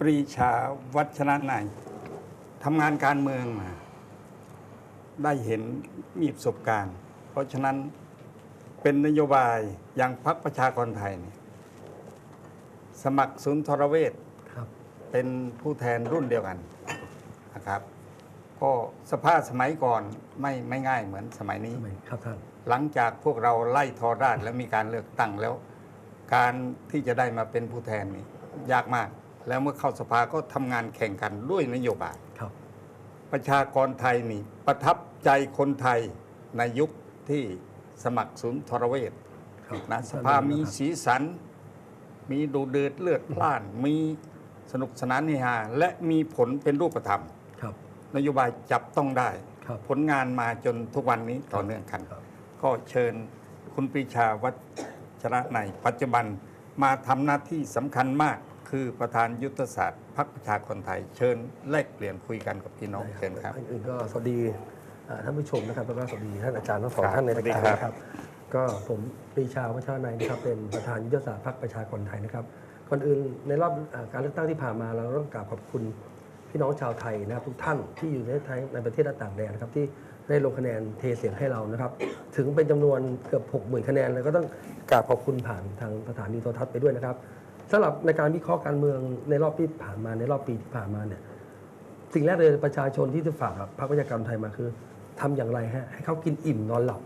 ปรีชาวัชรนัยทำงานการเมืองมา ได้เห็นมีประสบการณ์ เพราะฉะนั้นเป็นนโยบายอย่างพรรคประชากรไทยเนี่ยสมัครศูนย์ทรเวชครับเป็นผู้แทนรุ่นเดียวกันนะครับก็สภาพสมัยก่อนไม่ไม่ง่ายเหมือนสมัยนี้ทำไมครับท่านหลังจากพวกเราไล่ทอราชแล้วมีการเลือกตั้งแล้ว การที่จะได้มาเป็นผู้แทนนี่ยากมาก แล้วเมื่อเข้าสภาก็ทำงานแข่งกันด้วยนโยบายครับประชากรไทยนี่ประทับใจคนไทยในยุคที่สมัครศูนย์ทรเวชครับนะสภามีสีสัน มีดูเดือดเลือดพล่าน มีสนุกสนานเฮฮาและมีผลเป็นรูปธรรมครับนโยบายจับต้องได้ครับผลงานมาจนทุกวันนี้ต่อเนื่องกันครับก็เชิญคุณปรีชาวัชระในปัจจุบันมาทำหน้าที่สำคัญมาก คือประธานยุทธศาสตร์พรรคประชาคนไทย เชิญแลกเปลี่ยนคุยกันกับพี่น้องได้เชิญครับก่อนอื่นก็สวัสดีอ่าท่านผู้ชมนะครับแล้วก็สวัสดีท่านอาจารย์ทั้งสองครับท่านในรายการสวัสดีครับนะครับ ก็ผมปรีชาวัชรนัยนะครับ เป็นประธานยุทธศาสตร์พรรคประชากรไทยนะครับก่อนอื่นในรอบอ่าการเลือกตั้งที่ผ่านมาเราต้องกราบขอบคุณพี่น้องชาวไทยนะครับทุกท่านที่อยู่ในไทยในประเทศและต่างแดนนะครับที่ได้ลงคะแนนเทเสียงให้เรานะครับ ถึงเป็นจำนวนเกือบ 6 0,000 คะแนน แล้วก็ต้องกราบขอบคุณผ่านทางสถานีโทรทัศน์ไปด้วยนะครับ สำหรับในการวิเคราะห์การเมืองในรอบที่ผ่านมาในรอบปีที่ผ่านมาเนี่ยสิ่งแรกเลยประชาชนที่จะฝากพรรคประชาการไทยมาคือทำอย่างไรฮะให้เขากินอิ่มนอนหลับ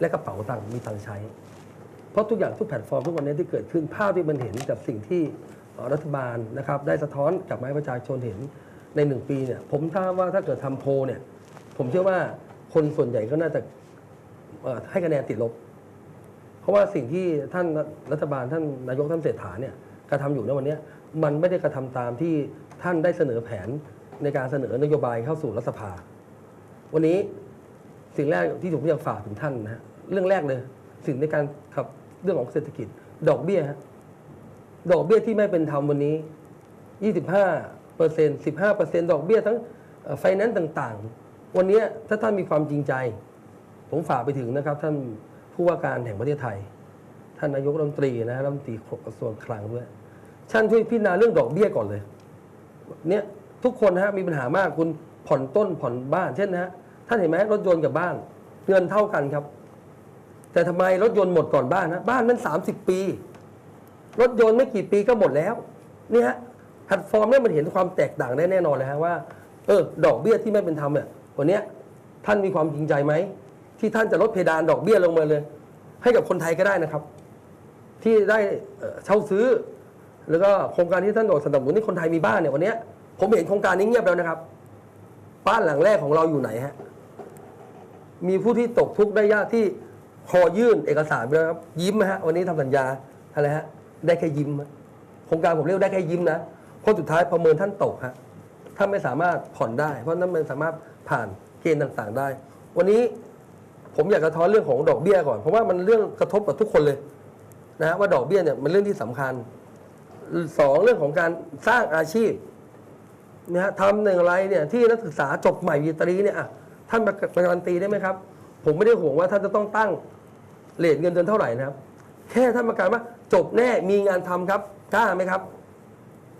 และกระเป๋าตังค์มีตังค์ใช้ เพราะทุกอย่างทุกแพลตฟอร์มทุกวันนี้ที่เกิดขึ้นภาพที่มันเห็นกับสิ่งที่รัฐบาลนะครับได้สะท้อนกลับมาให้ประชาชนเห็นในหนึ่งปีเนี่ยผมถ้าว่าถ้าเกิดทำโพลเนี่ยผมเชื่อว่าคนส่วนใหญ่ก็น่าจะให้คะแนนติดลบ เพราะว่าสิ่งที่ท่านรัฐบาลท่านนายกท่านเศรษฐาเนี่ย กระทำอยู่ในวันนี้มันไม่ได้กระทำตามที่ท่านได้เสนอแผนในการเสนอนโยบายเข้าสู่รัฐสภา วันนี้สิ่งแรกที่ผมอยากฝากถึงท่านนะฮะเรื่องแรกเลย สิ่งในการขับเรื่องของเศรษฐกิจ ดอกเบี้ยฮะดอกเบี้ยที่ไม่เป็นธรรมวันนี้ 25เปอร์เซ็นต์15เปอร์เซ็นต์ดอกเบี้ยทั้งไฟแนนซ์ต่างๆ วันนี้ถ้าท่านมีความจริงใจ ผมฝากไปถึงนะครับ ท่านผู้ว่าการแห่งประเทศไทย ท่านนายกรัฐมนตรีนะฮะรัฐมนตรีกระทรวงคลังด้วย ท่านช่วยพิจารณาเรื่องดอกเบี้ยก่อนเลย เนี่ยทุกคนนะฮะมีปัญหามากคุณผ่อนต้นผ่อนบ้านเช่นนะฮะท่านเห็นไหมรถยนต์กับบ้านเงินเท่ากันครับ แต่ทำไมรถยนต์หมดก่อนบ้านนะบ้านมัน30ปี รถยนต์ไม่กี่ปีก็หมดแล้วนี่ฮะแพลตฟอร์มเนี่ยมันเห็นความแตกต่างได้แน่นอนเลยฮะว่า เออ ดอกเบี้ยที่ไม่เป็นธรรมเนี่ยวันเนี้ยท่านมีความจริงใจไหมที่ท่านจะลดเพดานดอกเบี้ยลงมาเลย ให้กับคนไทยก็ได้นะครับ ที่ได้เช่าซื้อ แล้วก็โครงการที่ท่านบอกสนับสนุนให้คนไทยมีบ้านเนี่ยวันนี้ผมเห็นโครงการนี้เงียบแล้วนะครับ บ้านหลังแรกของเราอยู่ไหนฮะมีผู้ที่ตกทุกข์ได้ยากที่พอยื่นเอกสารไปแล้วครับ ยิ้มนะฮะวันนี้ทำสัญญาอะไรฮะได้แค่ยิ้มโครงการผมเรียกว่าได้แค่ยิ้มนะเพราะสุดท้ายประเมินท่านตกฮะท่านไม่สามารถผ่อนได้ เพราะนั้นมันสามารถผ่านเกณฑ์ต่างๆได้ วันนี้ผมอยากกระท้อนเรื่องของดอกเบี้ยก่อน เพราะว่ามันเรื่องกระทบกับทุกคนเลยนะฮะว่าดอกเบี้ยเนี่ยมันเรื่องที่สำคัญ สองเรื่องของการสร้างอาชีพนะฮะทำหนึ่งอะไรเนี่ยที่นักศึกษาจบใหม่วีตรีเนี่ยอะท่านประประการันตีได้ไหมครับ ผมไม่ได้ห่วงว่าท่านจะต้องตั้งเลทเงินเดือนเท่าไหร่นะครับ แค่ท่านประกาศว่าจบแน่มีงานทำครับกล้าไหมครับ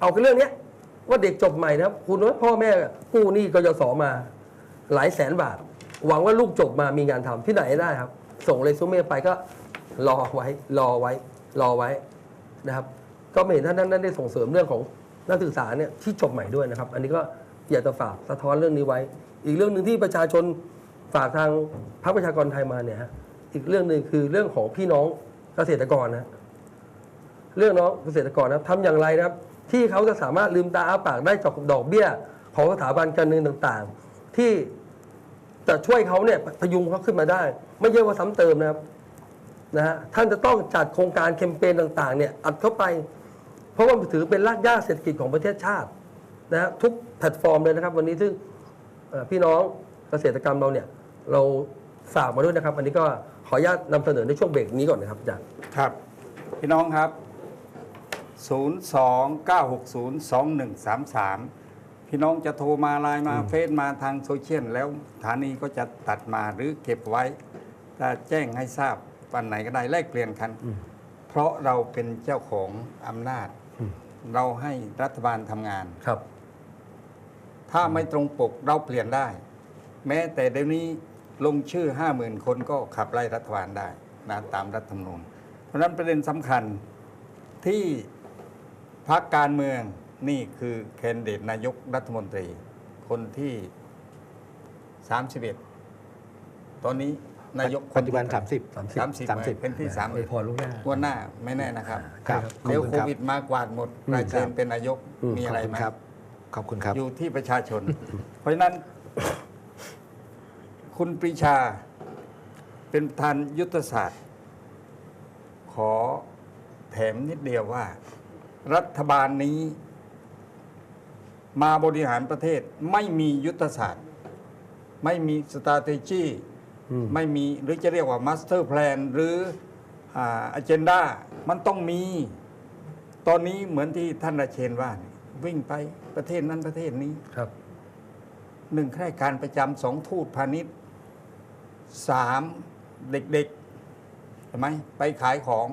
เอาแค่เรื่องเนี้ยว่าเด็กจบใหม่นะครับ คุณว่าพ่อแม่กู้หนี้กยศมา หลายแสนบาท หวังว่าลูกจบมามีงานทำที่ไหนได้ครับ ส่งเรซูเม่ไปก็รอไว้รอไว้ รอไว้นะครับ ก็ไม่เห็นท่านนั้นได้ส่งเสริมเรื่องของนักศึกษาเนี่ยที่จบใหม่ด้วยนะครับ อันนี้ก็อยากจะฝากสะท้อนเรื่องนี้ไว้ อีกเรื่องหนึ่งที่ประชาชนฝากทางพรรคประชากรไทยมาเนี่ยฮะอีกเรื่องหนึ่งคือเรื่องของพี่น้องเกษตรกรนะเรื่องน้องเกษตรกรนะครับทำอย่างไรนะครับ ที่เขาจะสามารถลืมตาอ้าปากได้จากดอกเบี้ย ของสถาบันการเงินต่างๆ ที่จะช่วยเขาเนี่ยพยุงเขาขึ้นมาได้ ไม่ใช่ว่าซ้ำเติมนะครับนะฮะท่านจะต้องจัดโครงการแคมเปญต่างๆเนี่ยอัดเข้าไป เพราะว่าถือเป็นรากหญ้าเศรษฐกิจของประเทศชาตินะฮะทุกแพลตฟอร์มเลยนะครับ วันนี้ซึ่งเอ่อพี่น้องเกษตรกรรมเราเนี่ยเราฝากมาด้วยนะครับ อันนี้ก็ขออนุญาตนำเสนอในช่วงเบรกนี้ก่อนนะครับอาจารย์ครับ พี่น้องครับ 029602133 พี่น้องจะโทรมาไลน์มาเฟซมาทางโซเชียลแล้วสถานีก็จะตัดมาหรือเก็บไว้ถ้าแจ้งให้ทราบวันไหนก็ได้แลกเปลี่ยนกัน เพราะเราเป็นเจ้าของอำนาจ เราให้รัฐบาลทำงาน ครับ ถ้าไม่ตรงปกเราเปลี่ยนได้ แม้แต่เดี๋ยวนี้ลงชื่อห้าหมื่นคนก็ขับไล่รัฐบาลได้นะตามรัฐธรรมนูญ เพราะฉะนั้นประเด็นสำคัญที่พักการเมืองนี่คือแคนดิเดตนายกรัฐมนตรี คนที่ 31 ตอนนี้ นายกปัจจุบัน 30สามสิบ30เป็นที่สามอวยพรลูกหน้าวันหน้าไม่แน่นะครับ ครับเดี๋ยวขอบโคคุณครับวิดมากวาดหมดอืมรายเชิญเป็นนายกอืมมีขอะอบไรคุณไหมครับ ขอบคุณครับ อยู่ที่ประชาชน เพราะฉะนั้น คุณปรีชาเป็นประธานยุทธศาสตร์ ขอแถมนิดเดียวว่า รัฐบาลนี้ มาบริหารประเทศไม่มียุทธศาสตร์ ไม่มี s t r a t e g y อืม ไม่มีหรือจะเรียกว่า master plan หรืออ่า agenda มันต้องมี ตอนนี้เหมือนที่ท่านราเชนว่านี่วิ่งไปประเทศนั้นประเทศนี้ครับหนึ่งข้าราชการประจำสองทูตพาณิชย์สามเด็กๆใช่ไหมไปขายของ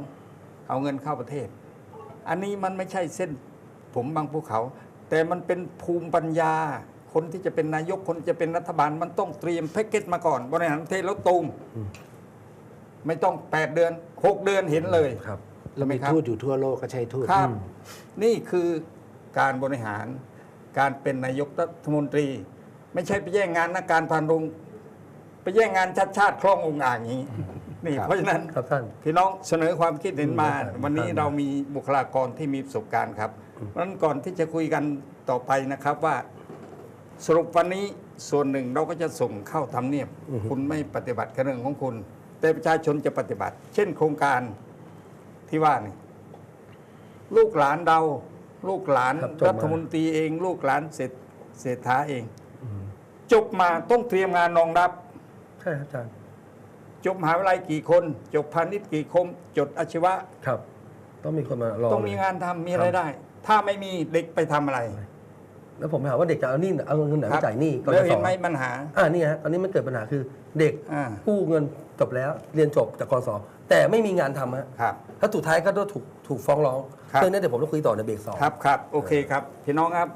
เอาเงินเข้าประเทศ อันนี้มันไม่ใช่เส้นผมบางภูเขา แต่มันเป็นภูมิปัญญา คนที่จะเป็นนายกคนจะเป็นรัฐบาลมันต้องเตรียมแพ็กเกจมาก่อน บริหารประเทศแล้วตูมอืมไม่ต้อง8เดือน6เดือนเห็นเลยครับเรามีใช่ไหมครับทูตอยู่ทั่วโลกก็ใช้ทูตครับอืมนี่คือการบริหารการเป็นนายกรัฐมนตรี ไม่ใช่ไปแย่งงานนักการพันรงไปแย่งงานชาติชาติคล่ององค์อ่างอย่างนี้ นี่ครับเพราะฉะนั้นครับท่านพี่น้องเสนอความคิดเห็นมาอืมวันนี้ครับเรามีบุคลากรที่มีประสบการณ์ครับเพราะฉะนั้นก่อนที่จะคุยกันต่อไปนะครับว่า สรุปวันนี้ส่วนหนึ่งเราก็จะส่งเข้าทำเนียบ คุณไม่ปฏิบัติกับเรื่องของคุณ แต่ประชาชนจะปฏิบัติ เช่นโครงการที่ว่านี่ลูกหลานเรา ลูกหลานครับจบมารัฐมนตรีเอง ลูกหลานเศรษเศรษฐาเอง จบมาต้องเตรียมงานรองรับ ใช่ครับอาจารย์จบมหาวิทยาลัยกี่คน จบพาณิชย์กี่คม จดอาชีวะ ครับ ต้องมีคนมารอต้องมีเลยงานทำมีอะไรายได้ ถ้าไม่มีเด็กไปทำอะไร แล้วผมถามว่าเด็กจะเอาหนี่เอาเงินไหนครัมาจ่ายหนี้กแล้วยศเห็นไหมปัญหา อ่านี่ฮะตอนนี้มันเกิดปัญหาคือเด็กอ่ากู้เงินจบแล้วเรียนจบจากกศแต่ไม่มีงานทำฮะครับถ้าสุดท้ายก็ต้องถูกถูกฟ้องร้องครับ เรื่องนี้เดี๋ยวผมจะคุยต่อในเบรกสอง ครับครับโอเคครับ พี่น้องครับ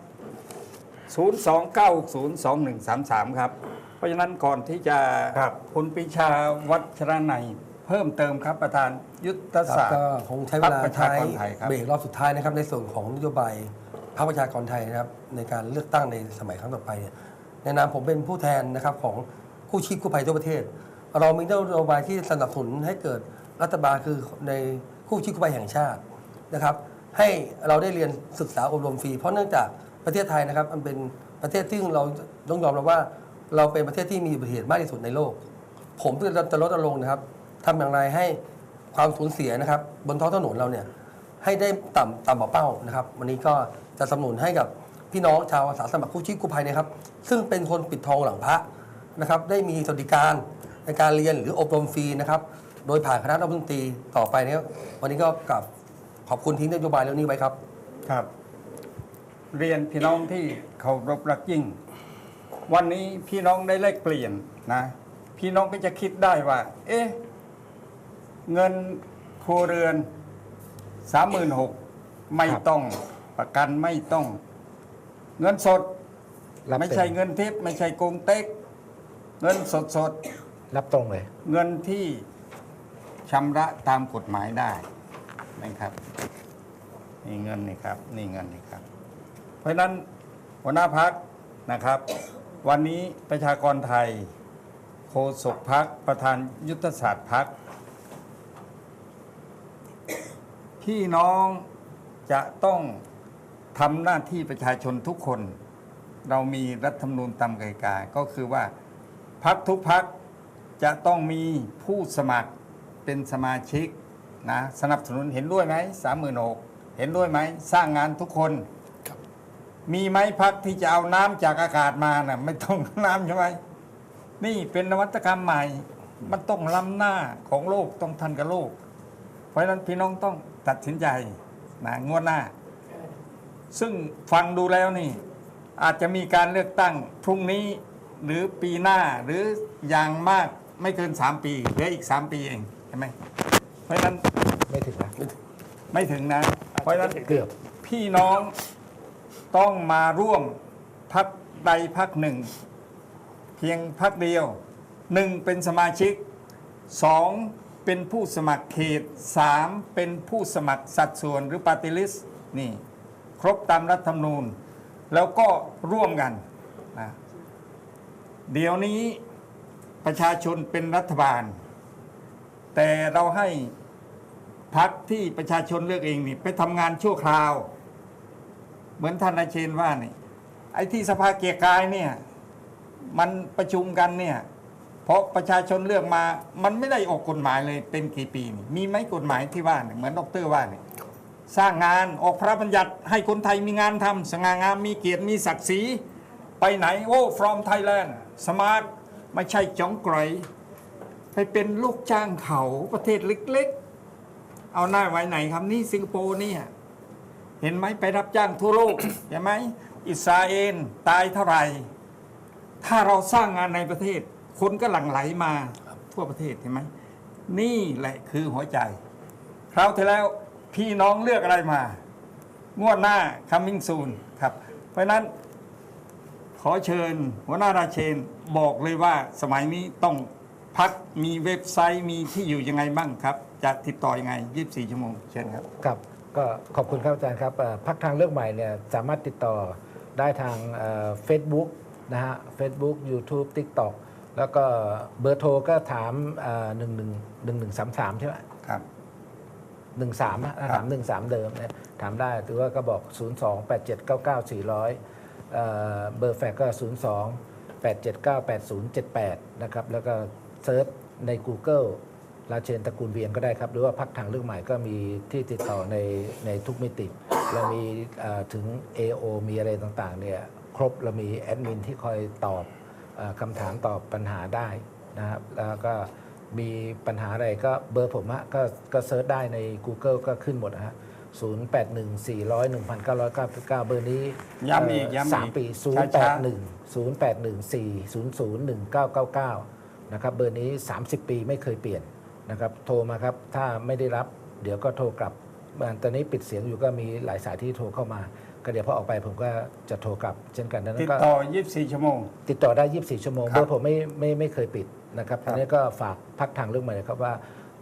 029602133 ครับ เพราะฉะนั้นก่อนที่จะครับ คุณปรีชาวัชรนัยเพิ่มเติมครับประธานยุทธครับศาสตร์ก็คงใช้เวลาพรรคประชาใช้กรไทยครับ เบรกรอบสุดท้ายนะครับในส่วนของนโยบาย พรรคประชากรไทยนะครับในการเลือกตั้งในสมัยครั้งต่อไปเนี่ยในนามผมเป็นผู้แทนนะครับของกู้ชีพกู้ภัยทั่วประเทศ เรามีนโยบายที่สนับสนุนให้เกิดรัฐบาลคือในกู้ชีพกู้ภัยแห่งชาตินะครับ ให้เราได้เรียนศึกษาอบรมฟรี เพราะเนื่องจากประเทศไทยนะครับมันเป็นประเทศที่เราต้องยอมรับว่า เราเป็นประเทศที่มีอุบัติเหตุมากที่สุดในโลก ผมจะจะลดลงนะครับทำอย่างไรให้ความสูญเสียนะครับ บนท้องถนนเราเนี่ย ให้ได้ต่ำต่ำกว่าเป้านะครับวันนี้ก็จะสนับสนุนให้กับพี่น้องชาวอาสาสมัครกู้ชีพกู้ภัยนะครับ ซึ่งเป็นคนปิดทองหลังพระนะครับ ได้มีสวัสดิการในการเรียนหรืออบรมฟรีนะครับ โดยผ่านคณะรัฐมนตรีต่อไปนี่ยวันนี้ก็กลับขอบคุณทิ้งนโยบายเรื่องนี้ไว้ครับครับ เรียนพี่น้องที่เคารพรักยิ่ง วันนี้พี่น้องได้เลขเปลี่ยนนะ พี่น้องก็จะคิดได้ว่า เอ๊ะเงินครัวเรือน สามหมื่นหกไม่ครับต้องประกันไม่ต้อง เงินสด รับไม่เป็นใช่เงินทิปไม่ใช่โกงเต็ก เงินสดสดรับตรงเลย ๆเงินที่ชำระตามกฎหมายได้นะครับนี่เงินนี่ครับ นี่เงินนี่ครับ เพราะฉะนั้นหัวหน้าพักนะครับ วันนี้ประชากรไทย โฆษกพักประธานยุทธศาสตร์พัก พี่น้องจะต้องทำหน้าที่ประชาชนทุกคน เรามีรัฐธรรมนูญตามกติกาก็คือว่าพักทุกพักจะต้องมีผู้สมัครเป็นสมาชิกนะสนับสนุนเห็นด้วยไหมสามหมื่นหกเห็นด้วยไหมสร้างงานทุกคนมีไหมพักที่จะเอาน้ำจากอากาศมาน่ะไม่ต้องน้ำใช่ไหมนี่เป็นนวัตกรรมใหม่ มันต้องล้ำหน้าของโลกต้องทันกับโลก เพราะฉะนั้นพี่น้องต้อง ตัดสินใจนะงวดหน้า ซึ่งฟังดูแล้วนี่ อาจจะมีการเลือกตั้งพรุ่งนี้หรือปีหน้าหรืออย่างมากไม่เกิน 3 ปีเหลืออีก 3 ปีเองใช่ไหมเพราะฉะนั้นไม่ถึงนะไม่ถึงนะ เพราะฉะนั้นเกือบพี่น้องต้องมาร่วมพักใดพักหนึ่ง เพียงพักเดียวหนึ่งเป็นสมาชิกสอง เป็นผู้สมัครเขตสามเป็นผู้สมัครสัดส่วนหรือปฏิลิสนี่ ครบตามรัฐธรรมนูญ แล้วก็ร่วมกันนะเดี๋ยวนี้ประชาชนเป็นรัฐบาล แต่เราให้พักที่ประชาชนเลือกเองนี่ไปทำงานชั่วคราว เหมือนท่านอาเชนว่านี่ไอ้ที่สภาเกียรกายเนี่ย มันประชุมกันเนี่ย เพราะประชาชนเลือกมา มันไม่ได้ออกกฎหมายเลยเป็นกี่ปีนี่มีไหมกฎหมายที่ว่าเนี่ยเหมือนดรว่าเนี่ยสร้างงานออกพระบัญญัติให้คนไทยมีงานทำสง่างามมีเกียรติมีศักดิ์ศรีไปไหนโอ้ from Thailand สมาร์ทไม่ใช่จ้องกรอยไปเป็นลูกจ้างเขาประเทศเล็กๆ เอาหน้าไว้ไหนครับนี่สิงคโปร์เนี่ยเห็นไหมไปรับจ้างทั่วโลกเห็นไหมอิสราเอลตายเท่าไหร่ถ้าเราสร้างงานในประเทศ คนก็หลั่งไหลมาทั่วประเทศเห็นไหมนี่แหละคือหัวใจ คราวที่แล้วพี่น้องเลือกอะไรมางวดหน้า coming soon ครับ เพราะฉะนั้น ขอเชิญ หัวหน้าราเชนบอกเลยว่าสมัยนี้ต้องพักมีเว็บไซต์มีที่อยู่ยังไงบ้างครับ จะติดต่อยังไง 24 ชั่วโมงเชิญครับครับก็ขอบคุณครับอาจารย์ครับเอ่อพักทางเลือกใหม่เนี่ยสามารถติดต่อได้ทางเฟซบุ๊กนะฮะเฟซบุ๊กยูทูบทิกตอก แล้วก็เบอร์โทรก็ถามหนึ่งหนึ่งหนึ่งหนึ่งสามสามใช่ไหมครับหนึ่งสามถ้าถามหนึ่งสามเดิมเนี่ยถามได้หรือว่าก็บอก0 2 8 7 9 9 4 0 0เอ่อเบอร์แฟกก็0 2 8 7 9 8 0 7 8นะครับแล้วก็เซิร์ชใน Google ราเชนตระกูลเวียนก็ได้ครับ หรือว่าพักทางเลือกใหม่ก็มีที่ติดต่อในในทุกมิติ เรามีเอ่อถึง AO มีอะไรต่างๆเนี่ยครบเรามีแอดมินที่คอยตอบเออ คำถามตอบปัญหาได้นะครับแล้วก็มีปัญหาอะไรก็เบอร์ผมฮะก็ก็เซิร์ชได้ใน Google ก็ขึ้นหมดนะฮะ0 8 1 4 0 0 1 9 9 9 เบอร์นี้ย้ำอีกย้ำอีกสามปี0ช้า8 1 0 8 1 4 0 0 1 9 9 9 นะครับ เบอร์นี้ 30 ปีไม่เคยเปลี่ยนนะครับ โทรมาครับ ถ้าไม่ได้รับ เดี๋ยวก็โทรกลับอ่าตอนนี้ปิดเสียงอยู่ก็มีหลายสายที่โทรเข้ามา ก็เดี๋ยวพอออกไปผมก็จะโทรกลับ เช่นกันดังนั้ติดนก็ต่อ 24 ชั่วโมง ติดต่อได้ 24 ชั่วโมงครับเบอร์ผมไม่ไม่ไม่เคยปิดนะครับครับทีนี้ก็ฝากพักทางเรื่องใหม่เลยครับว่า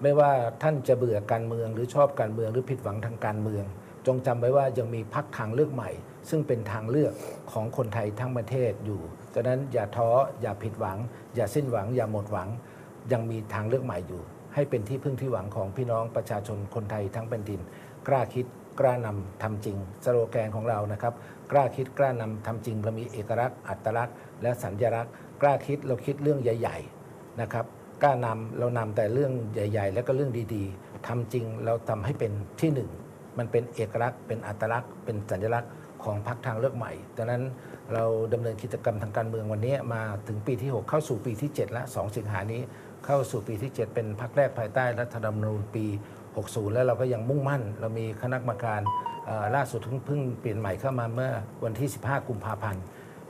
ไม่ว่าท่านจะเบื่อการเมืองหรือชอบการเมืองหรือผิดหวังทางการเมือง จงจำไว้ว่ายังมีพักทางเลือกใหม่ ซึ่งเป็นทางเลือกของคนไทยทั้งประเทศอยู่ฉะนั้นอย่าท้ออย่าผิดหวัง อย่าสิ้นหวัง อย่าหมดหวัง ยังมีทางเลือกใหม่อยู่ ให้เป็นที่พึ่งที่หวังของพี่น้องประชาชนคนไทยทั้งแผ่นดิน กล้าคิด กล้านำทำจริง สโลแกนของเรานะครับ กล้าคิดกล้านำทำจริงเรามีเอกลักษณ์อัตลักษณ์ และสัญลักษณ์ กล้าคิดเราคิดเรื่องใหญ่ ๆนะครับกล้านำเรานำแต่เรื่องใหญ่ ๆ แล้วก็เรื่องดีๆทำจริงเราทำให้เป็นที่หนึ่งมันเป็นเอกลักษณ์ เป็นอัตลักษณ์ เป็นสัญลักษณ์ของพรรคทางเลือกใหม่ดังนั้นเราดำเนินกิจกรรมทางการเมืองวันนี้มาถึงปีที่ 6 เข้าสู่ปีที่ 7 และ 2 สิงหานี้ เข้าสู่ปีที่ 7 เป็นพรรคแรกภายใต้รัฐธรรมนูญปี 60 แล้วเราก็ยังมุ่งมั่น เรามีคณะกรรมการล่าสุดเพิ่งเปลี่ยนใหม่เข้ามาเมื่อวันที่ 15 กุมภาพันธ์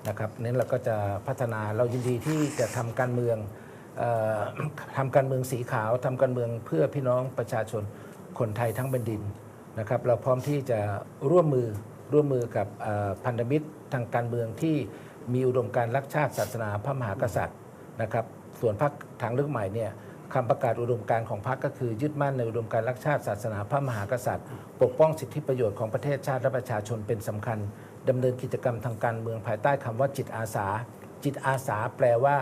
นะครับเน้นเราก็จะพัฒนาเรายินดีที่จะทำการเมืองออทำการเมืองสีขาวทำการเมืองเพื่อพี่น้องประชาชนคนไทยทั้งแผ่นดินนะครับ เราพร้อมที่จะร่วมมือร่วมมือกับพันธมิตรทางการเมืองที่มีอุดมการณ์รักชาติศาสนาพระมหากษัตริย์นะครับ ส่วนพรรคทางเลือกใหม่เนี่ย คำประกาศอุดมการณ์ของพรรคก็คือยึดมั่นในอุดมการณ์รักชาติศาสนาพระมหากษัตริย์ ปกป้องสิทธิประโยชน์ของประเทศชาติและประชาชนเป็นสำคัญดำเนินกิจกรรมทางการเมืองภายใต้คำว่าจิตอาสา จิตอาสาแปลว่า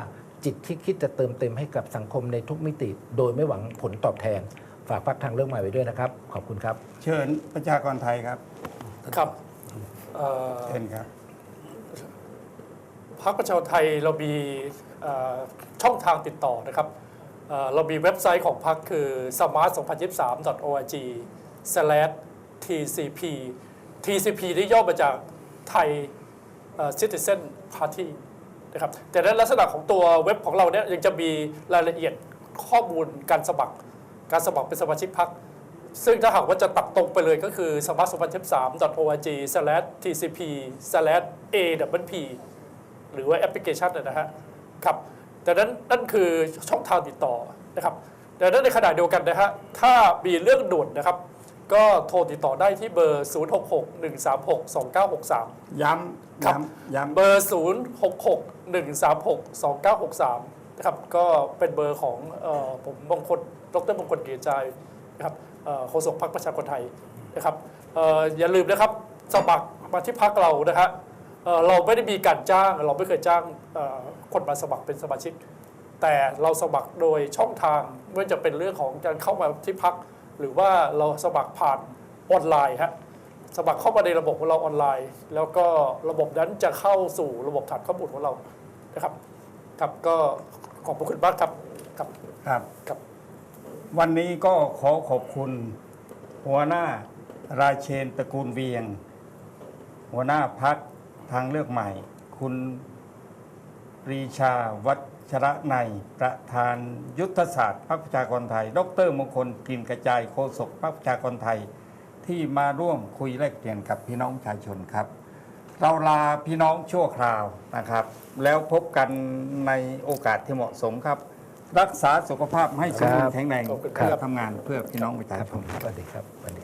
จิตที่คิดจะเติมเต็มให้กับสังคมในทุกมิติ โดยไม่หวังผลตอบแทน ฝากพักทางเรื่องใหม่ไว้ด้วยนะครับ ขอบคุณครับ เชิญประชากรไทยครับ ครับเอ่อเชิญครับพรรคประชาไทยเรามีเอ่อช่องทางติดต่อนะครับ เรามีเว็บไซต์ของพรรคคือ smart2023.org/tcp/tcp ที่ย่อมาจากไทยเอ่อ citizen party นะครับแต่ในลักษณะของตัวเว็บของเราเนี่ยยังจะมีรายละเอียดข้อมูลการสมัคร การสมัครเป็นสมาชิกพรรคซึ่งถ้าหากว่าจะตัดตรงไปเลยก็คือ smart2023.org/tcp/awp หรือว่าแอปพลิเคชันนะฮะครับ แต่นั้นนั่นคือช่องทางติดต่อนะครับ แต่นั้นในขณะเดียวกันนะฮะถ้ามีเรื่องด่วนนะครับ ก็โทรติดต่อได้ที่เบอร์ 0661362963 ย้ำครับย้ำย้ำเบอร์ 0661362963 นะครับ ก็เป็นเบอร์ของเออผมมงคลดรมงคลเกียรติใจนะครับเอ่อโฆษกพรรคประชาคนไทยนะครับเอ่ออย่าลืมนะครับสมัครมาที่พักเรานะฮะเอ่อเราไม่ได้มีการจ้างเราไม่เคยจ้างเอ่อ คนมาสมัครเป็นสมาชิก แต่เราสมัครโดยช่องทางไม่ว่าจะเป็นเรื่องของการเข้ามาที่พัก หรือว่าเราสมัครผ่านออนไลน์ฮะสมัครเข้ามาในระบบของเราออนไลน์ แล้วก็ระบบนั้นจะเข้าสู่ระบบฐานข้อมูลของเรานะครับครับก็ขอบพระคุณมากครับครับครับครับ วันนี้ก็ขอขอบคุณ หัวหน้าราเชนตระกูลเวียง หัวหน้าพักทางเลือกใหม่ คุณ ปรีชาวัชระในยประธานยุทธศาสตร์พรรคประชากรไทย ดรมงคลกลินกระจายโฆษกพรรคประชากรไทย ที่มาร่วมคุยแลกเปลี่ยนกับพี่น้องประชาชนครับ เราลาพี่น้องชั่วคราวนะครับ แล้วพบกันในโอกาสที่เหมาะสมครับ รักษาสุขภาพให้สมบูรณ์แข็งแรงขอบคุณครับทำงานเพื่อพี่น้องประชาครับชผนมสวัสดีครับสวัสดี